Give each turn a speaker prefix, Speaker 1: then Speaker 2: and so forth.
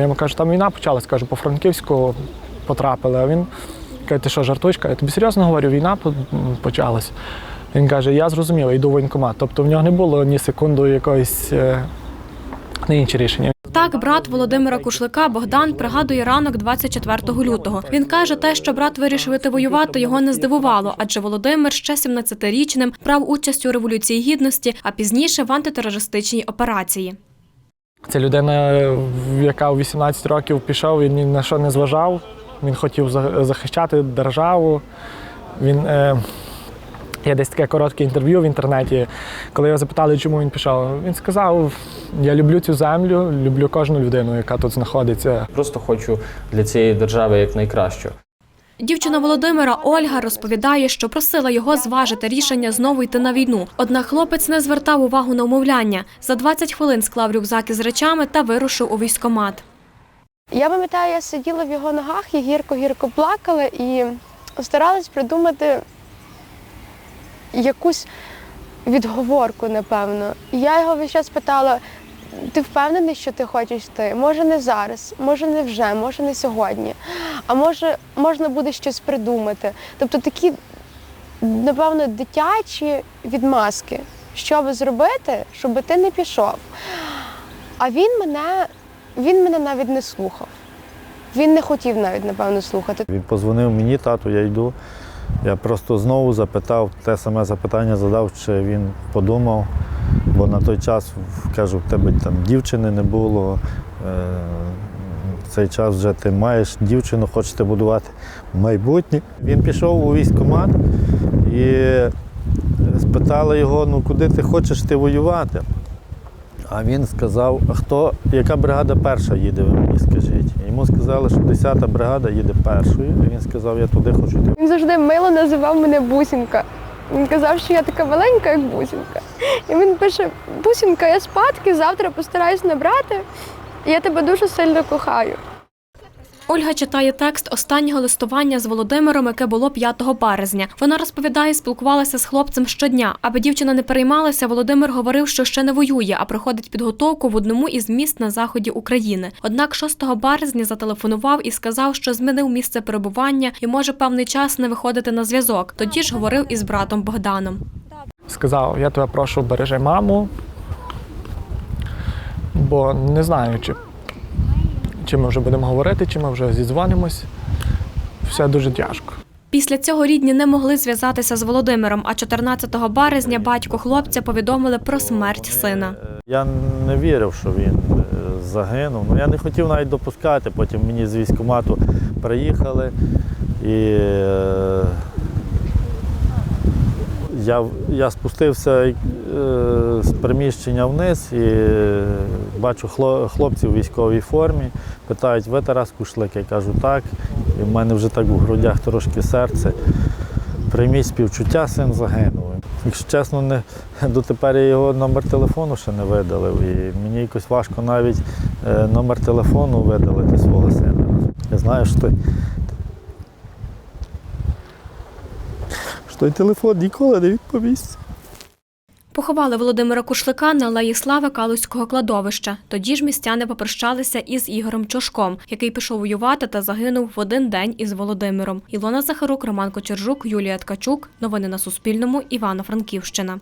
Speaker 1: Я йому кажу, там війна почалась, кажу, по Франківську потрапили. А він каже, ти що, жартуєш? Я тобі серйозно говорю, війна почалась. Він каже, я зрозумів, йду в воєнкомат. Тобто в нього не було ні секунду якоїсь е, на інші рішення.
Speaker 2: Так, брат Володимира Кушлика Богдан пригадує ранок 24 лютого. Він каже, те, що брат вирішив іти воювати, його не здивувало, адже Володимир ще 17-річним брав участь у революції гідності, а пізніше в антитерористичній операції.
Speaker 1: Це людина, яка у 18 років пішов, він ні на що не зважав. Він хотів захищати державу. Він, е, є десь таке коротке інтерв'ю в інтернеті, коли його запитали, чому він пішов. Він сказав: Я люблю цю землю, люблю кожну людину, яка тут знаходиться.
Speaker 3: Просто хочу для цієї держави як найкращого.
Speaker 2: Дівчина Володимира Ольга розповідає, що просила його зважити рішення знову йти на війну. Однак хлопець не звертав увагу на умовляння. За 20 хвилин склав рюкзак із речами та вирушив у військкомат.
Speaker 4: Я пам'ятаю, я сиділа в його ногах і гірко-гірко плакала і старалась придумати якусь відговорку, напевно. Я його весь час питала: ти впевнений, що ти хочеш йти? Може, не зараз, може, не вже, може, не сьогодні. А може, можна буде щось придумати. Тобто такі, напевно, дитячі відмазки, що би зробити, щоб ти не пішов. А він мене, він мене навіть не слухав. Він не хотів навіть, напевно, слухати.
Speaker 5: Він позвонив мені, тату, я йду. Я просто знову запитав, те саме запитання задав, чи він подумав, бо на той час кажу, в тебе там дівчини не було. е, В цей час вже ти маєш дівчину, хочете будувати майбутнє. Він пішов у військкомат і спитали його, ну куди ти хочеш ти воювати? А він сказав, а хто, яка бригада перша їде, ви мені скажіть. Йому сказали, що 10-та бригада їде першою. І він сказав, я туди хочу.
Speaker 4: Він завжди мило називав мене бусінка. Він казав, що я така маленька, як бусінка. І він пише: Бусінка, я спадки, завтра постараюсь набрати. Я тебе дуже сильно кохаю.
Speaker 2: Ольга читає текст останнього листування з Володимиром, яке було 5 березня. Вона розповідає, спілкувалася з хлопцем щодня. Аби дівчина не переймалася, Володимир говорив, що ще не воює, а проходить підготовку в одному із міст на заході України. Однак 6 березня зателефонував і сказав, що змінив місце перебування і може певний час не виходити на зв'язок. Тоді ж говорив із братом Богданом.
Speaker 1: Сказав, я тебе прошу, бережи маму, бо не знаю, чи, чи ми вже будемо говорити, чи ми вже зідзвонимось. Все дуже тяжко.
Speaker 2: Після цього рідні не могли зв'язатися з Володимиром. А 14 березня батько хлопця повідомили про смерть сина.
Speaker 5: Я не вірив, що він е, загинув. Ну, я не хотів навіть допускати. Потім мені з військкомату приїхали і е, я, я спустився з приміщення вниз і е, бачу хлопців у військовій формі. Питають, ви Тарас Кушлик? Я кажу, так. І в мене вже так у грудях трошки серце. Прийміть співчуття, син загинув. Якщо чесно, не, дотепер я його номер телефону ще не видалив. І мені якось важко навіть е, номер телефону видалити свого сина. Я знаю, що той, що той телефон ніколи не відповість.
Speaker 2: Поховали Володимира Кушлика на алеї Слави Калузького кладовища. Тоді ж містяни попрощалися із Ігорем Чошком, який пішов воювати та загинув в один день із Володимиром. Ілона Захарук, Роман Кочержук, Юлія Ткачук. Новини на Суспільному. Івано-Франківщина.